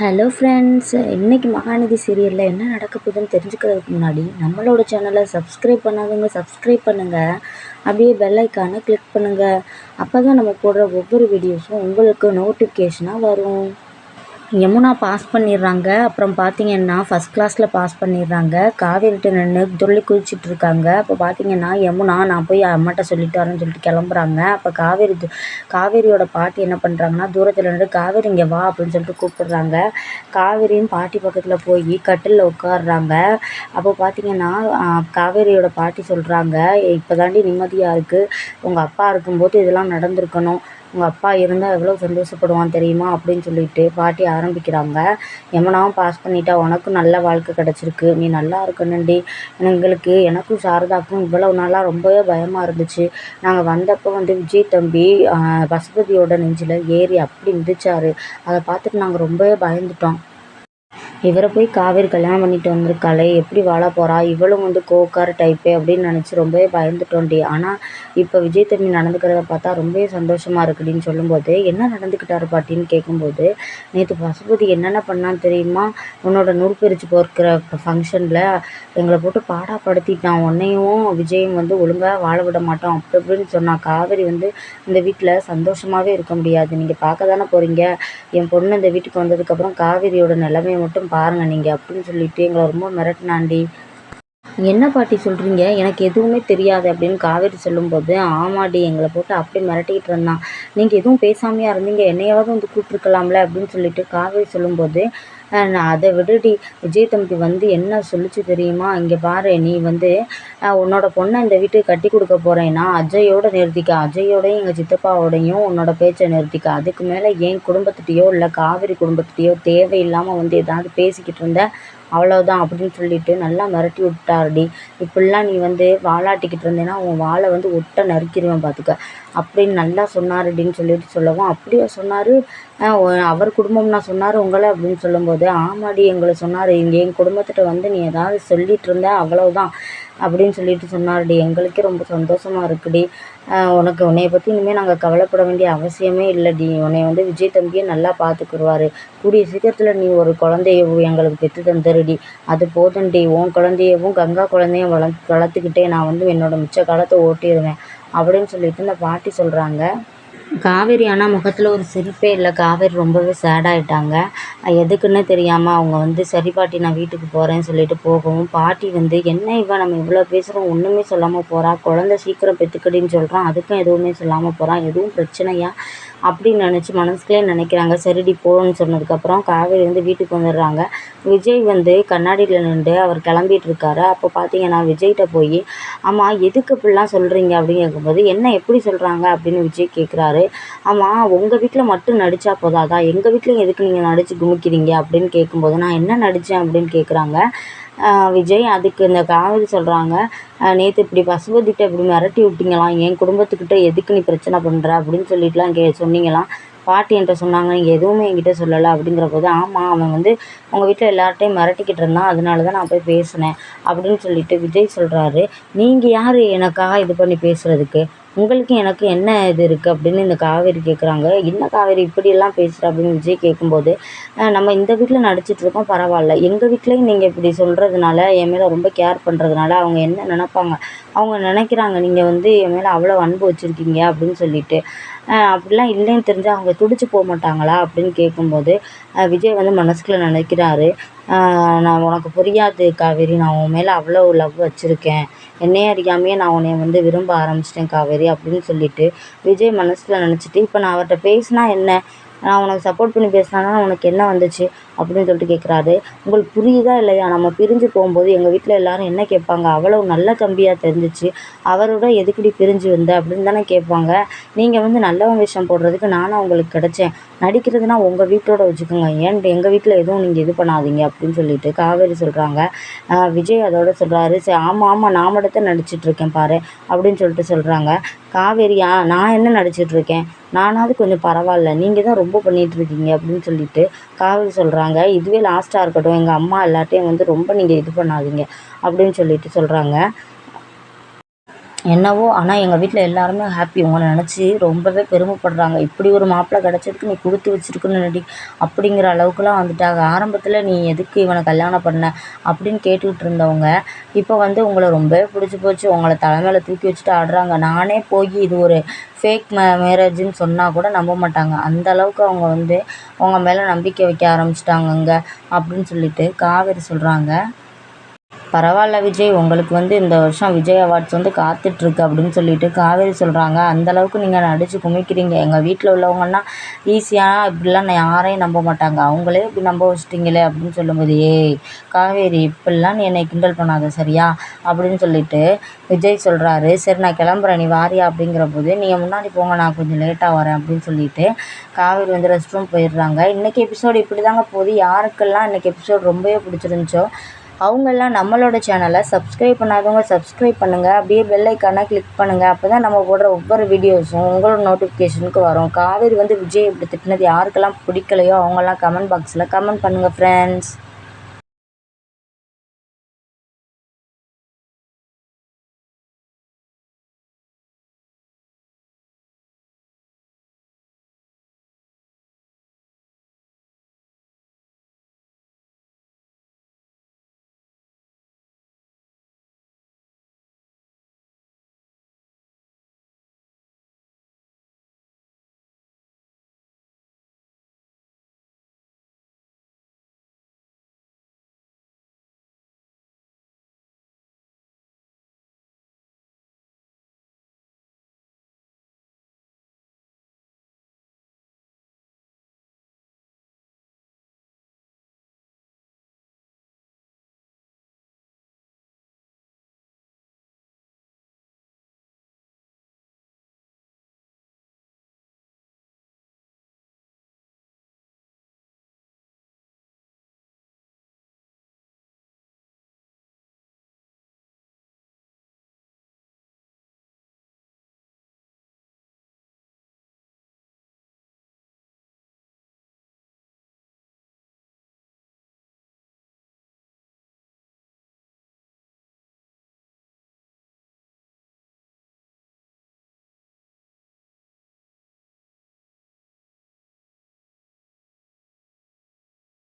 Hello friends இன்றைக்கி மகாநதி சீரியலில் என்ன நடக்க போகுதுன்னு தெரிஞ்சுக்கிறதுக்கு முன்னாடி நம்மளோட சேனலை சப்ஸ்கிரைப் பண்ணாதவங்க சப்ஸ்கிரைப் பண்ணுங்கள் அப்படியே பெல் ஐக்கானை கிளிக் பண்ணுங்கள் அப்போ தான் நம்ம போடுற ஒவ்வொரு வீடியோஸும் உங்களுக்கு நோட்டிஃபிகேஷனாக வரும். யமுனா பாஸ் பண்ணிடுறாங்க. அப்புறம் பார்த்தீங்கன்னா ஃபஸ்ட் கிளாஸில் பாஸ் பண்ணிடுறாங்க. காவேரிட்ட நின்று துள்ளி குதிச்சிட்ருக்காங்க அப்போ பார்த்தீங்கன்னா யமுனா நான் போய் அம்மாட்ட சொல்லிட்டு வரேன்னு சொல்லிட்டு கிளம்புறாங்க. அப்போ காவேரி காவேரியோட பாட்டி என்ன பண்ணுறாங்கன்னா தூரத்தில் நின்று காவேரி இங்கே வா அப்படின்னு சொல்லிட்டு கூப்பிடுறாங்க. காவேரியும் பாட்டி பக்கத்தில் போய் கட்டிலில் உட்காடுறாங்க அப்போ பார்த்தீங்கன்னா காவேரியோட பாட்டி சொல்கிறாங்க இப்போ தாண்டி நிம்மதியாக இருக்குது உங்கள் அப்பா இருக்கும்போது இதெல்லாம் நடந்திருக்கணும். உங்கள் அப்பா இருந்தால் எவ்வளோ சந்தோஷப்படுவான் தெரியுமா அப்படின்னு சொல்லிட்டு பாட்டி ஆரம்பிக்கிறாங்க. எவனாவும் பாஸ் பண்ணிட்டா உனக்கும் நல்ல வாழ்க்கை கிடச்சிருக்கு. நீ நல்லா இருக்கணுண்டி எங்களுக்கு எனக்கும் சாரதாக்கும் இவ்வளோ நாளாக ரொம்பவே பயமாக இருந்துச்சு. நாங்கள் வந்தப்போ வந்து விஜய் தம்பி பசுபதியோட நெஞ்சில் ஏறி அப்படி மிதிச்சார். அதை பார்த்துட்டு நாங்கள் ரொம்பவே பயந்துட்டோம். இவரை போய் காவேரி கல்யாணம் பண்ணிட்டு வந்திருக்காளே எப்படி வாழ போகிறா இவளும் வந்து கோக்கார் டைப்பே அப்படின்னு நினச்சி ரொம்பவே பயந்துட்டோண்டி. ஆனால் இப்போ விஜய் தம்பி நடந்துக்கிறத பார்த்தா ரொம்பவே சந்தோஷமாக இருக்குடின்னு சொல்லும்போது என்ன நடந்துக்கிட்டாரு பாட்டின்னு கேட்கும்போது நேற்று பசுபதி என்னென்ன பண்ணான்னு தெரியுமா? உன்னோட நூற்பெரிச்சு பிரித்து போர்க்கிற ஃபங்க்ஷனில் எங்களை போட்டு பாடாப்படுத்திட்டான் உன்னையும் விஜயும் வந்து ஒழுங்காக வாழ விட மாட்டோம். அப்படி இப்படின்னு சொன்னான் காவேரி வந்து இந்த வீட்டில் சந்தோஷமாகவே இருக்க முடியாது. நீங்கள் பார்க்க தானே போகிறீங்க என் பொண்ணு இந்த வீட்டுக்கு வந்ததுக்கப்புறம் காவேரியோட நிலைமையை மட்டும் பாருங்கள் நீங்கள் அப்படின்னு சொல்லிட்டு எங்களை ரொம்ப மிரட்டினாண்டி. என்ன பாட்டி சொல்கிறீங்க எனக்கு எதுவுமே தெரியாது அப்படின்னு காவேரி சொல்லும்போது ஆமாடி எங்களை போட்டு அப்படியே மிரட்டிக்கிட்டு இருந்தான். நீங்கள் எதுவும் பேசாமையாக இருந்தீங்க என்னையாவது வந்து கூப்பிட்ருக்கலாம்ல அப்படின்னு சொல்லிட்டு காவேரி சொல்லும்போது நான் அதை விடுடி. விஜய் தம்பி வந்து என்ன சொல்லிச்சு தெரியுமா? இங்கே பாரு நீ வந்து உன்னோட பொண்ணை இந்த வீட்டுக்கு கட்டி கொடுக்க போகிறேன்னா அஜயோட நிறுத்திக்க அஜயோடையும் எங்கள் சித்தப்பாவோடையும் உன்னோட பேச்சை நிறுத்திக்க. அதுக்கு மேலே என் குடும்பத்துகிட்டையோ இல்லை காவேரி குடும்பத்துகிட்டயோ தேவையில்லாமல் வந்து ஏதாவது பேசிக்கிட்டு இருந்த அவ்வளோதான் அப்படின்னு சொல்லிட்டு நல்லா மிரட்டி விட்டாருடி. இப்படிலாம் நீ வந்து வாலாட்டிக்கிட்டு இருந்தேன்னா உன் வாழை வந்து ஒட்ட நறுக்கிடுவேன் பார்த்துக்க அப்படின்னு நல்லா சொன்னாருடின்னு சொல்லிட்டு சொல்லவும் அப்படியே சொன்னார்? அவர் குடும்பம் நான் சொன்னார் உங்களை அப்படின்னு சொல்லும்போது ஆமாடி எங்களை சொன்னார் இங்கே என் குடும்பத்திட்ட வந்து நீ ஏதாவது சொல்லிகிட்டு இருந்த அவ்வளோதான் அப்படின்னு சொல்லிட்டு சொன்னார்டி. எங்களுக்கே ரொம்ப சந்தோஷமாக இருக்குடி. உனக்கு உன்னைய பற்றி இனிமேல் நாங்கள் கவலைப்பட வேண்டிய அவசியமே இல்லைடி. உன்னை வந்து விஜய் தம்பியை நல்லா பார்த்துக்குருவாரு கூடிய சீக்கிரத்தில் நீ ஒரு குழந்தையவும் எங்களுக்கு பெற்று தந்துருடி. அது போதும்டி. உன் குழந்தையவும் கங்கா குழந்தையும் வள வளர்த்துக்கிட்டே நான் வந்து என்னோட மிச்ச காலத்தை ஓட்டிடுவேன் அப்படின்னு சொல்லிட்டு இந்த பாட்டி சொல்கிறாங்க காவேரி ஆனால் முகத்தில் ஒரு சிரிப்பே இல்லை. காவேரி ரொம்பவே சேட் ஆகிட்டாங்க எதுக்குன்னு தெரியாமல் அவங்க வந்து சரி பாட்டி நான் வீட்டுக்கு போகிறேன்னு சொல்லிட்டு போகவும் பாட்டி வந்து என்ன இவன் நம்ம இவ்வளோ பேசுகிறோம் ஒன்றுமே சொல்லாமல் போகிறா குழந்த சீக்கிரம் பெற்றுக்கடின்னு சொல்கிறான் அதுக்கும் எதுவுமே சொல்லாமல் போகிறான் எதுவும் பிரச்சனையா? அப்படின்னு நினச்சி மனசுக்குள்ளே நினைக்கிறாங்க. சரிடி போகணும்னு சொன்னதுக்கப்புறம் காவேரி வந்து வீட்டுக்கு வந்துடுறாங்க. விஜய் வந்து கண்ணாடியில் நின்று அவர் கிளம்பிட்டு இருக்காரு. அப்போ பார்த்தீங்கன்னா விஜய்கிட்ட போய் ஆமாம் எதுக்கு இப்படிலாம் சொல்கிறீங்க அப்படின்னு கேட்கும்போது என்ன எப்படி சொல்கிறாங்க அப்படின்னு விஜய் கேட்குறாரு. ஆமாம் உங்கள் வீட்டில் மட்டும் நடித்தா போதாதா? எங்கள் வீட்லேயும் எதுக்கு நீங்கள் நடித்து குமிக்கிறீங்க? அப்படின்னு கேட்கும்போது நான் என்ன நடித்தேன் அப்படின்னு கேட்குறாங்க. விஜய் அதுக்கு இந்த காவேரி சொல்கிறாங்க நேற்று இப்படி பசுபதிக்கிட்ட இப்படி மிரட்டி விட்டிங்களாம் என் குடும்பத்துக்கிட்ட எதுக்கு நீ பிரச்சனை பண்ணுற அப்படின்னு சொல்லிட்டுலாம் கே சொன்னீங்களாம். பாட்டி என்கிட்ட சொன்னாங்க நீங்கள் எதுவுமே என்கிட்ட சொல்லலை அப்படிங்கிற போது ஆமாம் அவன் வந்து உங்கள் வீட்டில் எல்லார்ட்டையும் மிரட்டிக்கிட்டு இருந்தான் அதனால தான் நான் போய் பேசினேன் அப்படின்னு சொல்லிட்டு விஜய் சொல்கிறாரு நீங்கள் யார் எனக்காக இது பண்ணி பேசுகிறதுக்கு உங்களுக்கு எனக்கு என்ன இது இருக்குது அப்படின்னு இந்த காவேரி கேட்குறாங்க என்ன காவேரி இப்படியெல்லாம் பேசுகிற அப்படின்னு விஜய் கேட்கும்போது நம்ம இந்த வீட்டில் நடிச்சிட்ருக்கோம் பரவாயில்ல. எங்கள் வீட்லேயும் நீங்கள் இப்படி சொல்கிறதுனால என் மேலே ரொம்ப கேர் பண்ணுறதுனால அவங்க என்ன நினப்பாங்க? அவங்க நினைக்கிறாங்க நீங்கள் வந்து என் மேலே அவ்வளோ அன்பு வச்சுருக்கீங்க அப்படின்னு சொல்லிட்டு. அப்படிலாம் இல்லைன்னு தெரிஞ்சால் அவங்க துடிச்சு போக மாட்டாங்களா அப்படின்னு கேட்கும்போது விஜய் வந்து மனசுக்குள்ளே நினைக்கிறாரு. நான் உனக்கு புரியாது காவேரி நான் உன் மேலே அவ்வளோ லவ் வச்சுருக்கேன். என்னையே அறியாமையே நான் உன்னை வந்து விரும்ப ஆரம்பிச்சிட்டேன் காவேரி அப்படின்னு சொல்லிட்டு விஜய் மனசில் நினச்சிட்டு இப்போ நான் அவர்கிட்ட பேசினா என்ன? நான் உனக்கு சப்போர்ட் பண்ணி பேசினா உனக்கு என்ன வந்துச்சு? அப்படின்னு சொல்லிட்டு கேட்குறாரு உங்களுக்கு புரியுதா இல்லையா? நம்ம பிரிஞ்சு போகும்போது எங்கள் வீட்டில் எல்லோரும் என்ன கேட்பாங்க? அவ்வளோ நல்ல தம்பியாக தெரிஞ்சிச்சு. அவரோட எதுக்குடி பிரிஞ்சு வந்த? அப்படின்னு தானே கேட்பாங்க. நீங்கள் வந்து நல்லவன் விஷயம் போடுறதுக்கு நானும் உங்களுக்கு கிடச்சேன். நடிக்கிறதுனா உங்கள் வீட்டோட வச்சுக்கோங்க. ஏன் எங்கள் வீட்டில் எதுவும் நீங்கள் இது பண்ணாதீங்க? அப்படின்னு சொல்லிட்டு காவேரி சொல்கிறாங்க விஜய் அதோட சொல்கிறாரு சரி ஆமாம் ஆமாம் நான் மட்டும் நடிச்சிட்ருக்கேன் பாரு அப்படின்னு சொல்லிட்டு சொல்கிறாங்க காவேரியா நான் என்ன நடிச்சிட்ருக்கேன் நானாவது கொஞ்சம் பரவாயில்ல. நீங்கள் தான் ரொம்ப பண்ணிகிட்ருக்கீங்க அப்படின்னு சொல்லிட்டு காவேரி சொல்கிறாங்க இதுவே லாஸ்ட்டாக இருக்கட்டும். எங்கள் அம்மா எல்லாத்தையும் வந்து ரொம்ப நீங்கள் இது பண்ணாதீங்க. அப்படின்னு சொல்லிட்டு சொல்கிறாங்க என்னவோ ஆனால் எங்கள் வீட்டில் எல்லாருமே ஹாப்பி உங்களை நினச்சி ரொம்பவே பெருமைப்படுறாங்க. இப்படி ஒரு மாப்பிள்ளை கிடச்சதுக்கு நீ கொடுத்து வச்சிருக்கணும் நடி அப்படிங்கிற அளவுக்குலாம் வந்துட்டாங்க. ஆரம்பத்தில் நீ எதுக்கு இவனை கல்யாணம் பண்ண அப்படின்னு கேட்டுக்கிட்டு இருந்தவங்க இப்போ வந்து உங்களை ரொம்பவே பிடிச்சி போச்சு. உங்களை தலைமையில் தூக்கி வச்சுட்டு ஆடுறாங்க. நானே போய் இது ஒரு ஃபேக் மே மேரேஜுன்னு சொன்னால் கூட நம்ப மாட்டாங்க. அந்த அளவுக்கு அவங்க வந்து உங்கள் மேலே நம்பிக்கை வைக்க ஆரம்பிச்சிட்டாங்கங்க அப்படின்னு சொல்லிட்டு காவேரி சொல்கிறாங்க பரவாயில்ல விஜய் உங்களுக்கு வந்து இந்த வருஷம் விஜய் அவார்ட்ஸ் வந்து காத்துட்ருக்கு அப்படின்னு சொல்லிட்டு காவேரி சொல்கிறாங்க அந்தளவுக்கு நீங்கள் நடித்து குமிக்கிறீங்க. எங்கள் வீட்டில் உள்ளவங்கன்னா ஈஸியாக இப்படிலாம் நான் யாரையும் நம்ப மாட்டாங்க. அவங்களே இப்படி நம்ப வச்சிட்டிங்களே அப்படின்னு சொல்லும்போது ஏய் காவேரி இப்படிலாம் நீ என்னை கிண்டல் பண்ணாத சரியா? அப்படின்னு சொல்லிட்டு விஜய் சொல்கிறாரு சரி நான் கிளம்புறேன். நீ வாரியா? அப்படிங்கிற போது நீங்கள் முன்னாடி போங்க. நான் கொஞ்சம் லேட்டாக வரேன். அப்படின்னு சொல்லிட்டு காவேரி வந்து ரெஸ்ட் ரூம் போயிடுறாங்க. இன்றைக்கி எபிசோடு இப்படி தாங்க போகுது. யாருக்கெல்லாம் இன்றைக்கி எபிசோடு ரொம்பவே பிடிச்சிருந்துச்சோ அவங்கெல்லாம் நம்மளோட சேனலை சப்ஸ்கிரைப் பண்ணாதவங்க சப்ஸ்கிரைப் பண்ணுங்கள் அப்படியே பெல் ஐக்கானை கிளிக் பண்ணுங்கள் அப்போ தான் நம்ம போடுற ஒவ்வொரு வீடியோஸும் உங்களோட நோட்டிஃபிகேஷனுக்கு வரும். காவேரி வந்து விஜய் இப்படி திட்டினது யாருக்கெல்லாம் பிடிக்கலையோ அவங்கெல்லாம் கமெண்ட் பாக்ஸில் கமெண்ட் பண்ணுங்கள் ஃப்ரெண்ட்ஸ்